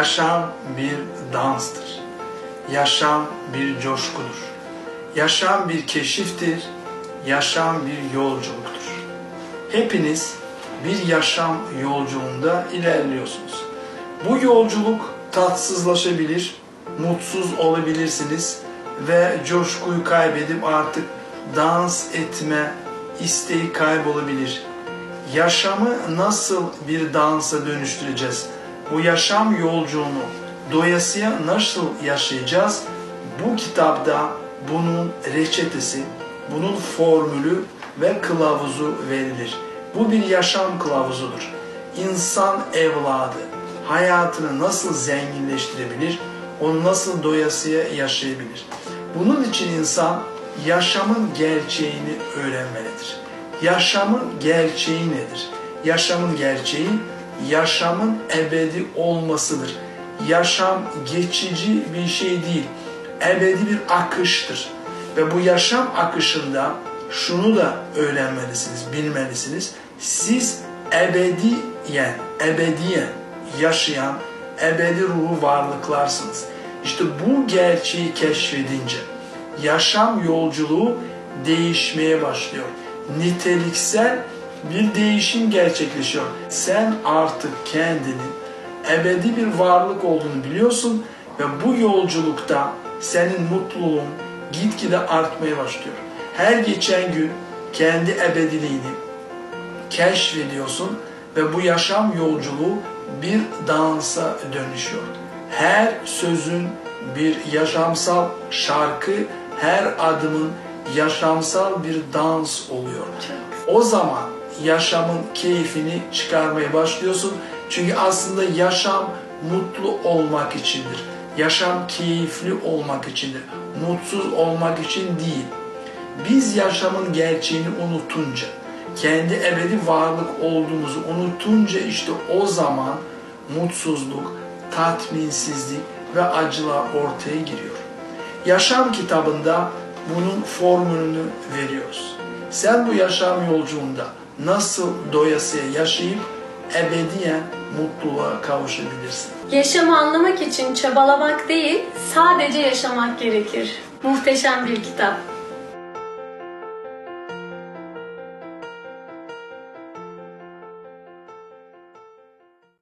Yaşam bir danstır. Yaşam bir coşkudur. Yaşam bir keşiftir. Yaşam bir yolculuktur. Hepiniz bir yaşam yolculuğunda ilerliyorsunuz. Bu yolculuk tatsızlaşabilir, mutsuz olabilirsiniz ve coşkuyu kaybedip artık dans etme isteği kaybolabilir. Yaşamı nasıl bir dansa dönüştüreceğiz? Bu yaşam yolculuğunu doyasıya nasıl yaşayacağız? Bu kitapta bunun reçetesi, bunun formülü ve kılavuzu verilir. Bu bir yaşam kılavuzudur. İnsan evladı hayatını nasıl zenginleştirebilir, onu nasıl doyasıya yaşayabilir? Bunun için insan yaşamın gerçeğini öğrenmelidir. Yaşamın gerçeği nedir? Yaşamın gerçeği yaşamın ebedi olmasıdır. Yaşam geçici bir şey değil, ebedi bir akıştır. Ve bu yaşam akışında şunu da öğrenmelisiniz, bilmelisiniz. Siz ebediyen, ebediyen yaşayan ebedi ruhu varlıklarsınız. İşte bu gerçeği keşfedince yaşam yolculuğu değişmeye başlıyor. Niteliksel bir değişim gerçekleşiyor. Sen artık kendinin ebedi bir varlık olduğunu biliyorsun ve bu yolculukta senin mutluluğun gitgide artmaya başlıyor. Her geçen gün kendi ebediliğini keşfediyorsun ve bu yaşam yolculuğu bir dansa dönüşüyor. Her sözün bir yaşamsal şarkı, her adımın yaşamsal bir dans oluyor. O zaman yaşamın keyfini çıkarmaya başlıyorsun. Çünkü aslında yaşam mutlu olmak içindir. Yaşam keyifli olmak içindir. Mutsuz olmak için değil. Biz yaşamın gerçeğini unutunca, kendi ebedi varlık olduğumuzu unutunca işte o zaman mutsuzluk, tatminsizlik ve acılar ortaya giriyor. Yaşam kitabında bunun formülünü veriyoruz. Sen bu yaşam yolculuğunda nasıl doyasıya yaşayıp ebediyen mutluluğa kavuşabilirsin? Yaşamı anlamak için çabalamak değil, sadece yaşamak gerekir. Muhteşem bir kitap.